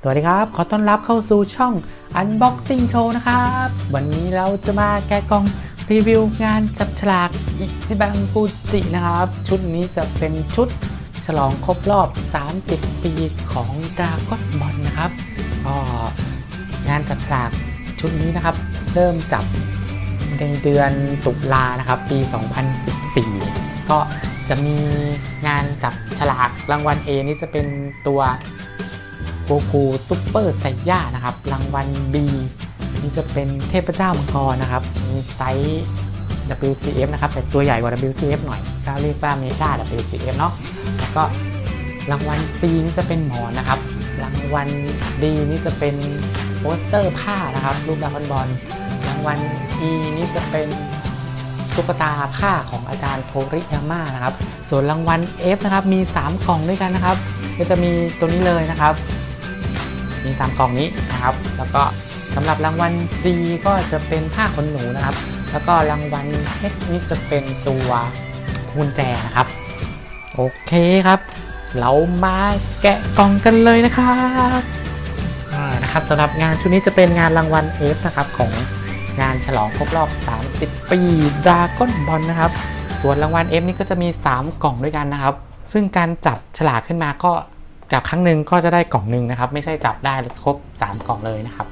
สวัสดีครับ ขอต้อนรับเข้าสู่ช่อง Unboxing Show นะครับ วันนี้เราจะมาแกะกล่องรีวิวงานจับฉลากอิจิบังฟูจินะครับ ชุดนี้จะเป็นชุดฉลองครบรอบ 30 ปีของดราก้อนบอลนะครับก็งานจับฉลากชุดนี้นะครับ เริ่มจับในเดือนตุลานะครับ ปี 2014 ก็จะมีงานจับฉลากรางวัล A นี่จะเป็นตัว โกคูซุปเปอร์ไซย่านะครับ รางวัล B นี่จะเป็นเทพเจ้ามังกรนะครับ มีไซส์ WCF นะครับ แต่ตัวใหญ่กว่า WCF หน่อยก็เรียกว่าเมกา WCF เนาะ แล้วก็รางวัล C นี่จะเป็นหมอนนะครับ รางวัล D นี่จะเป็นโปสเตอร์ผ้านะครับ รูปดาก้อนบอล รางวัล E นี่จะเป็นตุ๊กตาผ้าของอาจารย์โทริยาม่านะครับ ส่วนรางวัล F นะครับ มี 3 กล่องด้วยกันนะครับ ก็จะมีตัวนี้เลยนะครับ มีตามกล่องนี้นะครับ แล้วก็สำหรับรางวัล G ก็จะเป็นผ้าขนหนูนะครับ แล้วก็รางวัล H นี่จะเป็นตัวกุญแจนะครับ โอเคครับ เรามาแกะกล่องกันเลยนะครับนะครับสำหรับงานชุดนี้จะเป็นงานรางวัล F นะครับของงานฉลองครบรอบ 30 ปีดราก้อนบอลนะครับ ส่วนรางวัล F นี่ก็จะมี 3 กล่องด้วยกันนะครับ ซึ่งการจับฉลากขึ้นมาก็ จับครั้งหนึ่งก็จะได้กล่องหนึ่งนะครับ ไม่ใช่จับได้ครบ 3 กล่องเลยนะครับ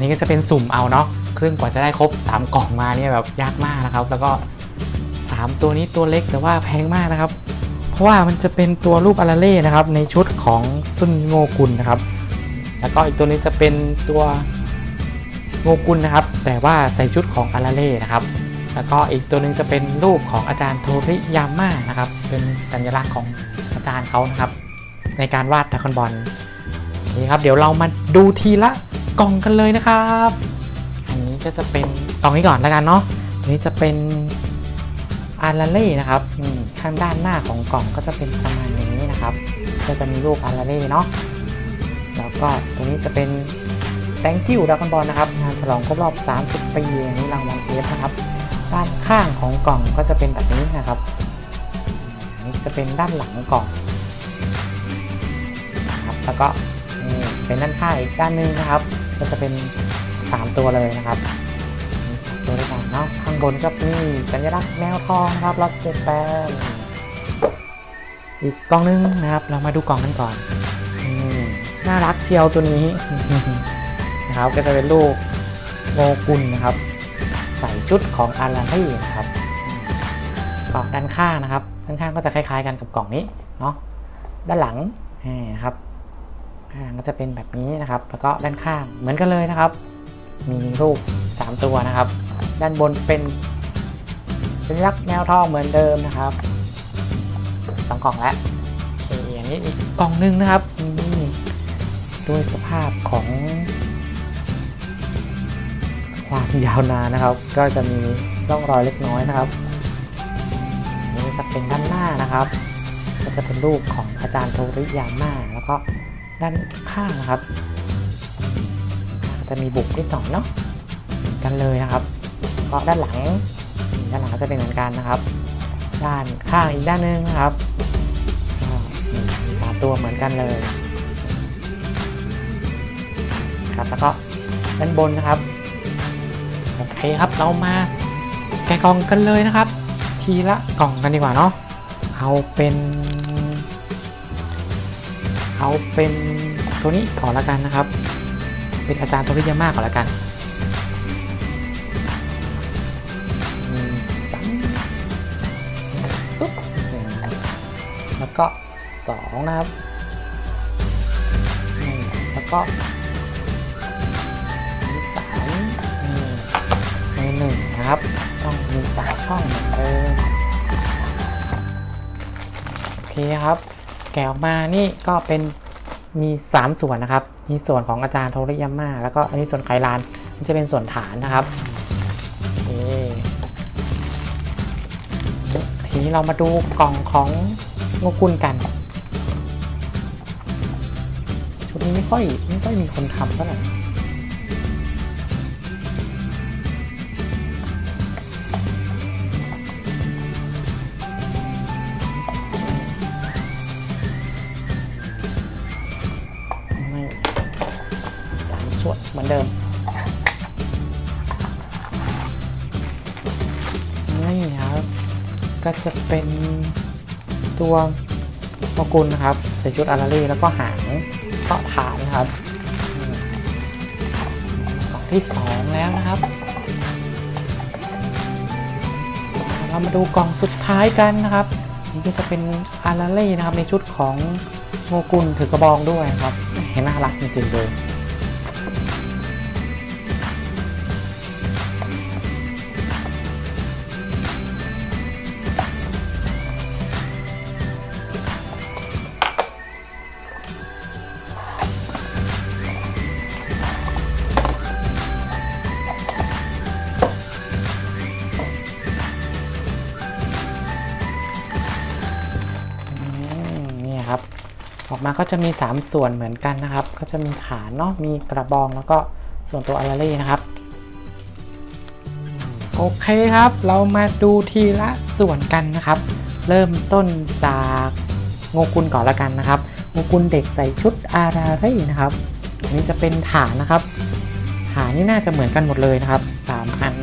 นนี้ก็จะเป็นสุ่มเอาเนาะซึ่งกว่าจะได้ครบ 3 กล่องมาเนี่ยแบบยากมากนะครับ แล้วก็ 3 ตัวนี้ตัวเล็กแต่ว่าแพงมากนะครับ เพราะว่ามันจะเป็นตัวรูปอาราเล่นะครับ ในชุดของซุนโงกุลนะครับ แล้วก็อีกตัวนี้จะเป็นตัวโงกุลนะครับ แต่ว่าใส่ชุดของอาราเล่นะครับ แล้วก็อีกตัวหนึ่งจะเป็นรูปของอาจารย์โทริยาม่านะครับ เป็นสัญลักษณ์ของ อาจารย์เขานะครับ ในการวาดดราก้อนบอลนี่ครับเดี๋ยวเรามาดูทีละกล่องกันเลยนะครับ อันนี้ก็จะเป็นกล่องนี้ก่อนแล้วกันเนาะอันนี้จะเป็นอาราเล่นะครับข้างด้านหน้าของกล่องก็จะเป็นประมาณอย่างนี้นะครับ ก็จะมีรูปอาราเล่เนาะแล้วก็ตรงนี้จะเป็น thank you ดราก้อนบอลนะครับงานฉลองครบรอบ 30 ปีอันนี้รางวัลเอฟนะครับ ด้านข้างของกล่องก็จะเป็นแบบนี้นะครับ จะเป็นด้านหลังก่องนะครับแล้วก็นี่จะเป็นด้านข้างอีกด้านหนึงนะครับ ก็จะเป็น 3 ตัวเลยนะครับสามตัวด้วยกันเนาะข้างบนก็มีสัญลักษณ์แมวทองครับรับเจ็ดแปนอีกกล่องหนึงนะครับ เรามาดูกล่องกันก่อนอน่ารักเชียวตัวนี้นะครับก็จะเป็นรูปโงกุลนะครับ ใส่ชุดของอาราเล่นะครับ ก็ด้านข้างนะครับ ด้านข้างก็จะคล้ายๆกันกับกล่องนี้เนาะ ด้านหลังนี่ครับด้านหลังก็จะเป็นแบบนี้นะครับ แล้วก็ด้านข้างเหมือนกันเลยนะครับ มีรูป 3 ตัวนะครับ ด้านบนเป็นสัญลักษณ์แมวทองเหมือนเดิมนะครับสองกล่องแล้วโอเคอันนี้อีกกล่องหนึงนะครับนี่ด้วยสภาพของ ความยาวนานนะครับ ก็จะมีร่องรอยเล็กน้อยนะครับ จะเป็นด้านหน้านะครับ ก็จะเป็นรูปของอาจารย์โทริยาม่าแล้วก็ด้านข้างนะครับ จะมีบุกนิดหน่อยเนาะกันเลยนะครับก็ด้านหลังด้านหลังก็จะเป็นเหมือนกันนะครับ ด้านข้างอีกด้านหนึงนะครับมีสามตัวเหมือนกันเลยครับแล้วก็ด้านบนนะครับโอเคครับเรามาแกะกล่องกันเลยนะครับ ทีละกล่องกันดีกว่าเนาะเอาเป็น เอาเป็นตัวนี้ก่อนละกันนะครับ เป็นอาจารย์โทริยาม่าก่อนละกันหนึ่งสามปุ๊บหนึ่งแล้วก็สองนะครับนี่แล้วก็ หนึ่งนะครับ ต้องมีสายช่องเหมือนเดิมโอเคครับ แกะออกมานี่ก็เป็นมี 3 ส่วนนะครับ มีส่วนของอาจารย์โทริยาม่าแล้วก็อันนี้ส่วนไคลานนี่จะเป็นส่วนฐานนะครับทีนี้เรามาดูกล่องของโงกุลกัน ชุดนี้ไม่ค่อยไม่ค่อยมีคนทำเท่าไหร่ ก็จะเป็นตัวโมกุลนะครับใส่ชุดอาราเล่แล้วก็หางเกาะฐานนะครับกล่องที่สองแล้วนะครับ เรามาดูกล่องสุดท้ายกันนะครับนี่ก็จะเป็นอาราเล่นะครับในชุดของโมกุลถือกระบองด้วยครับเห็นน่ารักจริงๆเลย ออกมาก็จะมี 3 ส่วนเหมือนกันนะครับ ก็จะมีฐานเนาะมีกระบองแล้วก็ส่วนตัวอาราเล่นะครับโอเคครับ เรามาดูทีละส่วนกันนะครับ เริ่มต้นจากโงกุลก่อนละกันนะครับโงกุลเด็กใส่ชุดอาราเล่นะครับอันนี้จะเป็นฐานนะครับฐานนี่น่าจะเหมือนกันหมดเลยนะครับสามอัน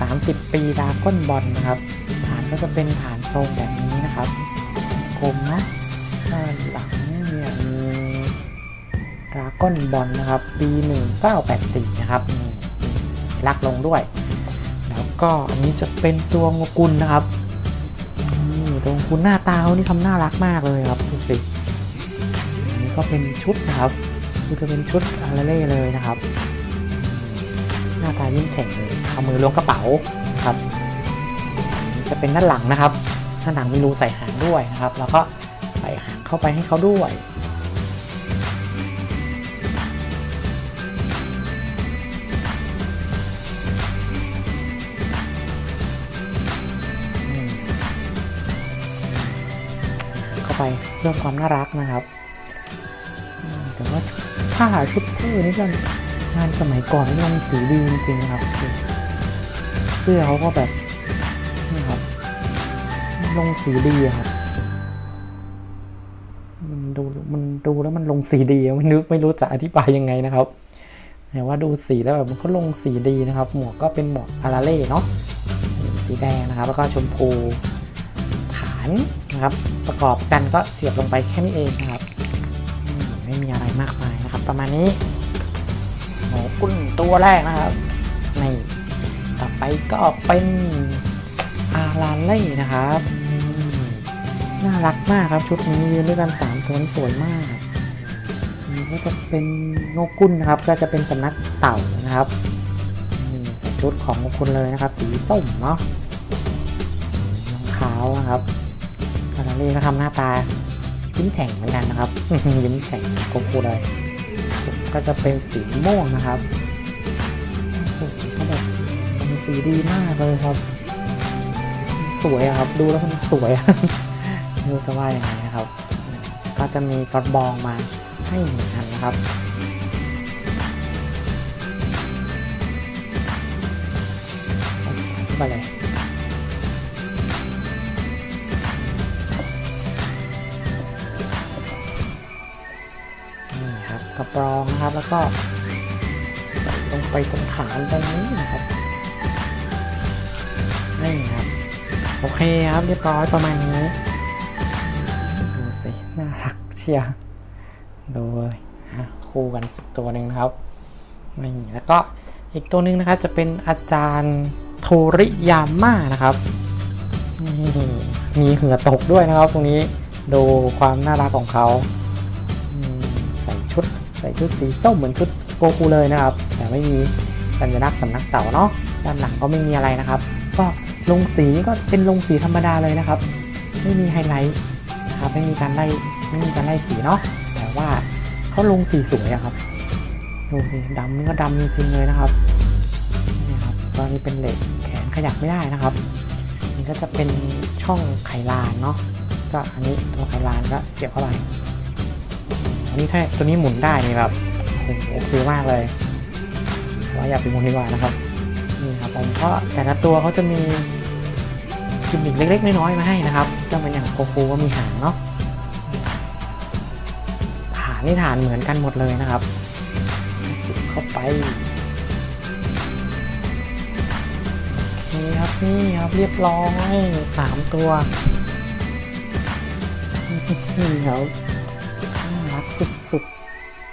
สามสิบปีดาก้นบอลนะครับฐานก็จะเป็นฐานทรงแบบนี้นะครับคมนะ ด้านหลังเนี่ยมีดราก้อนบอลนะครับปี1984 นะครับนี่มีสัญลักลงด้วย แล้วก็อันนี้จะเป็นตัวงกุลนะครับตัวงกุลหน้าตาเขานี่ทำน่ารักมากเลยครับดูสิอันนี้ก็เป็นชุดนะครับนี่ก็เป็นชุดอาราเล่เลยนะครับ หน้าตายิ้มแฉ่งเลยเอามือล้วงกระเป๋าครับ จะเป็นด้านหลังนะครับด้านหลังมีรูใส่หางด้วยนะครับ แล้วก็ หางเข้าไปให้เขาด้วย เข้าไปเรื่องความน่ารักนะครับ แต่ว่าถ้าหาชุดเพื่นี่ก็งานสมัยก่อนนี่ลงสีดีจริงๆครับเสื้อเขาก็แบบนี่ครับลงสีดีครับ ดูแล้วมันลงสีดีไม่นึกไม่รู้จะอธิบายยังไงนะครับแต่ว่าดูสีแล้วแบบมันก็ลงสีดีนะครับ หมวกก็เป็นหมวกอาราเล่เนาะสีแดงนะครับ แล้วก็ชมพูฐานนะครับ ประกอบกันก็เสียบลงไปแค่นี้เองนะครับ ไม่มีอะไรมากมายนะครับ ประมาณนี้โอ้กุ้นตัวแรกนะครับนี่ต่อไปก็เป็นอาราเล่นะครับ น่ารักมากครับชุดนี้ยืนด้วยกันสามตัวนี่สวยมากนี่ก็จะเป็นโงกุลนะครับ ก็จะเป็นสำนักเต่านะครับนี่ชุดของโงกุลเลยนะครับ สีส้มเนาะรองเท้านะครับคาราเล่ก็ทำหน้าตายิ้มแฉ่งเหมือนกันนะครับยิ้มแฉ่งโกกูเลย ก็จะเป็นสีม่วงนะครับโอ้โหเขาแบบสีดีมากเลยครับ สวยครับดูแล้วมันสวย รู้จะว่ายังไงนะครับ ก็จะมีกระบองมาให้หนึ่งอันนะครับเอาเข้าไปเลยนี่ครับกระบองนะครับแล้วก็ลงไปตรงฐานตรงนี้นะครับนี่ครับ โอเคครับเรียบร้อยประมาณนี้ เชียร์ดูเลยคู่กันสิบตัวหนึ่งนะครับนี่แล้วก็อีกตัวหนึ่งนะครับจะเป็นอาจารย์โทริยาม่านะครับนี่มีเหงื่อตกด้วยนะครับ ตรงนี้ดูความน่ารักของเขาใส่ชุดใส่ชุดสีส้มเหมือนชุดโกคูเลยนะครับ แต่ไม่มีสัญลักษณ์สำนักเต่าเนาะด้านหลังก็ไม่มีอะไรนะครับ ก็ลงสีก็เป็นลงสีธรรมดาเลยนะครับ ไม่มีไฮไลท์นะครับไม่มีการไล่ ไม่มีการไล่สีเนาะแต่ว่าเขาลงสีสวยอะครับดูสิดำนี่ก็ดำจริงเลยนะครับนี่ครับตอนนี้เป็นเหล็กแขนขยับไม่ได้นะครับนี่ก็จะเป็นช่องไขลานเนาะก็อันนี้ตัวไขลานก็เสียบเข้าไปอันนี้ถ้าตัวนี้หมุนได้นี่แบบโอ้โหโอมากเลยว่าอย่าไปหมุนดีกว่านะครับนี่ครับผมก็แต่ละตัวเขาจะมีกิมมิคเล็กๆน้อยๆมาให้นะครับก็เป็นอย่างโกคูก็มีหางเนาะ นนี่ฐานเหมือนกันหมดเลยนะครับเข้าไปโอเครับนี่ครับเรียบร้อยสามตัวนี่ครับน่ารักสุด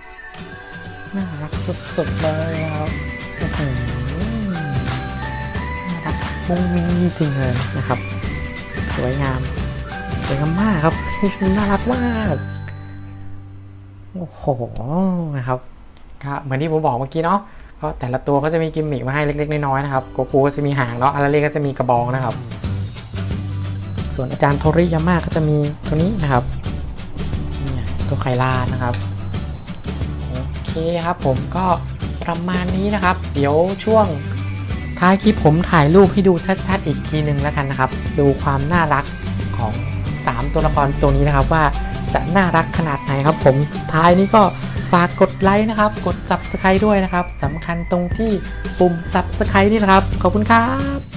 ๆน่ารักสุดๆเลยครับอื้อหือน่ารักมุ้งมิ้งจริงๆเลยนะครับ สวยงามสวยงามมากครับน่ารักมาก โอ้โหนะครับก็เหมือนที่ผมบอกเมื่อกี้เนาะก็แต่ละตัวก็จะมีกิมมิคมาให้เล็กๆน้อยๆนะครับโกคูก็จะมีหางเนาะอาราเล่ก็จะมีกระบองนะครับ ส่วนอาจารย์โทริยาม่าก็จะมีตัวนี้นะครับนี่ตัวไคลานะครับโอเคครับผมก็ประมาณนี้นะครับ เดี๋ยวช่วงท้ายคลิปผมถ่ายรูปให้ดูชัดๆอีกทีหนึ่งแล้วกันนะครับ ดูความน่ารักของ 3 ตัวละครตัวนี้นะครับว่า จะน่ารักขนาดไหนครับ ผมท้ายนี้ก็ฝากกดไลค์นะครับ กด subscribe ด้วยนะครับสำคัญตรงที่ปุ่ม subscribe นี่นะครับ ขอบคุณครับ